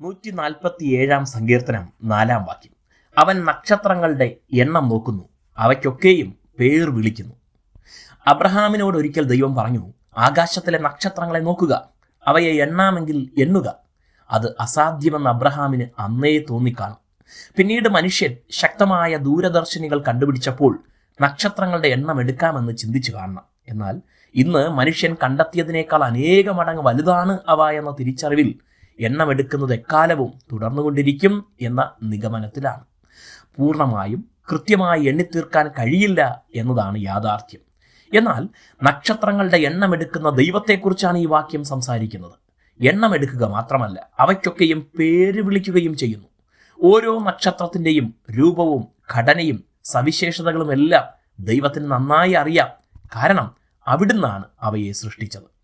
നൂറ്റി നാൽപ്പത്തി ഏഴാം സങ്കീർത്തനം നാലാം വാക്യം. അവൻ നക്ഷത്രങ്ങളുടെ എണ്ണം നോക്കുന്നു. അവയ്ക്കൊക്കെയും പേർ വിളിക്കുന്നു. അബ്രഹാമിനോട് ഒരിക്കൽ ദൈവം പറഞ്ഞു ആകാശത്തിലെ നക്ഷത്രങ്ങളെ നോക്കുക. അവയെ എണ്ണാമെങ്കിൽ എണ്ണുക. അത് അസാധ്യമെന്ന് അബ്രഹാമിന് അന്നേ തോന്നിക്കാണും. പിന്നീട് മനുഷ്യൻ ശക്തമായ ദൂരദർശിനികൾ കണ്ടുപിടിച്ചപ്പോൾ നക്ഷത്രങ്ങളുടെ എണ്ണം എടുക്കാമെന്ന് ചിന്തിച്ചു കാണണം. എന്നാൽ ഇന്ന് മനുഷ്യൻ കണ്ടെത്തിയതിനേക്കാൾ അനേക മടങ്ങ് വലുതാണ് അവ എന്ന തിരിച്ചറിവിൽ എണ്ണമെടുക്കുന്നത് എക്കാലവും തുടർന്നുകൊണ്ടിരിക്കും എന്ന നിഗമനത്തിലാണ്. പൂർണമായും കൃത്യമായി എണ്ണിത്തീർക്കാൻ കഴിയില്ല എന്നതാണ് യാഥാർത്ഥ്യം. എന്നാൽ നക്ഷത്രങ്ങളുടെ എണ്ണമെടുക്കുന്ന ദൈവത്തെക്കുറിച്ചാണ് ഈ വാക്യം സംസാരിക്കുന്നത്. എണ്ണമെടുക്കുക മാത്രമല്ല അവയ്ക്കൊക്കെയും പേര് വിളിക്കുകയും ചെയ്യുന്നു. ഓരോ നക്ഷത്രത്തിന്റെയും രൂപവും ഘടനയും സവിശേഷതകളും എല്ലാം ദൈവത്തിന് നന്നായി അറിയാം. കാരണം അവിടുന്നാണ് അവയെ സൃഷ്ടിച്ചത്.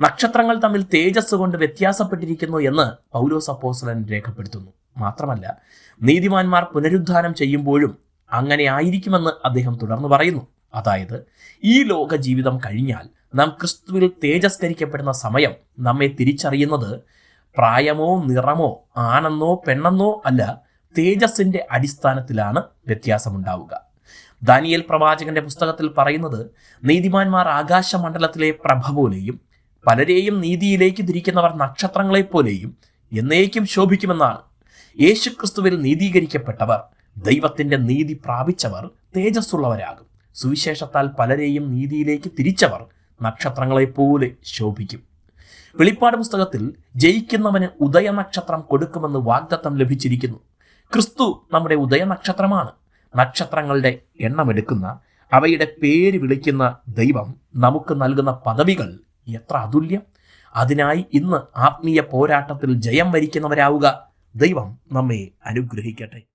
നക്ഷത്രങ്ങൾ തമ്മിൽ തേജസ് കൊണ്ട് വ്യത്യാസപ്പെട്ടിരിക്കുന്നു എന്ന് പൗലോസ് അപ്പോസ്ലൻ രേഖപ്പെടുത്തുന്നു. മാത്രമല്ല നീതിമാന്മാർ പുനരുദ്ധാനം ചെയ്യുമ്പോഴും അങ്ങനെ ആയിരിക്കുമെന്ന് അദ്ദേഹം തുടർന്ന് പറയുന്നു. അതായത് ഈ ലോക ജീവിതം കഴിഞ്ഞാൽ നാം ക്രിസ്തുവിൽ തേജസ്കരിക്കപ്പെടുന്ന സമയം നമ്മെ തിരിച്ചറിയുന്നത് പ്രായമോ നിറമോ ആണെന്നോ പെണ്ണെന്നോ അല്ല തേജസ്സിന്റെ അടിസ്ഥാനത്തിലാണ് വ്യത്യാസമുണ്ടാവുക. ദാനിയൽ പ്രവാചകന്റെ പുസ്തകത്തിൽ പറയുന്നത് നീതിമാന്മാർ ആകാശമണ്ഡലത്തിലെ പ്രഭ പോലെയും പലരെയും നീതിയിലേക്ക് തിരിക്കുന്നവർ നക്ഷത്രങ്ങളെപ്പോലെയും എന്നേക്കും ശോഭിക്കുമെന്നാണ് യേശുക്രിസ്തുവിൽ നീതീകരിക്കപ്പെട്ടവർ. ദൈവത്തിന്റെ നീതി പ്രാപിച്ചവർ തേജസ്സുള്ളവരാകും. സുവിശേഷത്താൽ പലരെയും നീതിയിലേക്ക് തിരിച്ചവർ നക്ഷത്രങ്ങളെപ്പോലെ ശോഭിക്കും. വെളിപ്പാട് പുസ്തകത്തിൽ ജയിക്കുന്നവന് ഉദയനക്ഷത്രം കൊടുക്കുമെന്ന് വാഗ്ദത്തം ലഭിച്ചിരിക്കുന്നു. ക്രിസ്തു നമ്മുടെ ഉദയനക്ഷത്രമാണ്. നക്ഷത്രങ്ങളുടെ എണ്ണമെടുക്കുന്ന അവയുടെ പേര് വിളിക്കുന്ന ദൈവം നമുക്ക് നൽകുന്ന പദവികൾ എത്ര അതുല്യം. അതിനായി ഇന്ന് ആത്മീയ പോരാട്ടത്തിൽ ജയം വരിക്കുന്നവരാവുക ദൈവം നമ്മെ അനുഗ്രഹിക്കട്ടെ.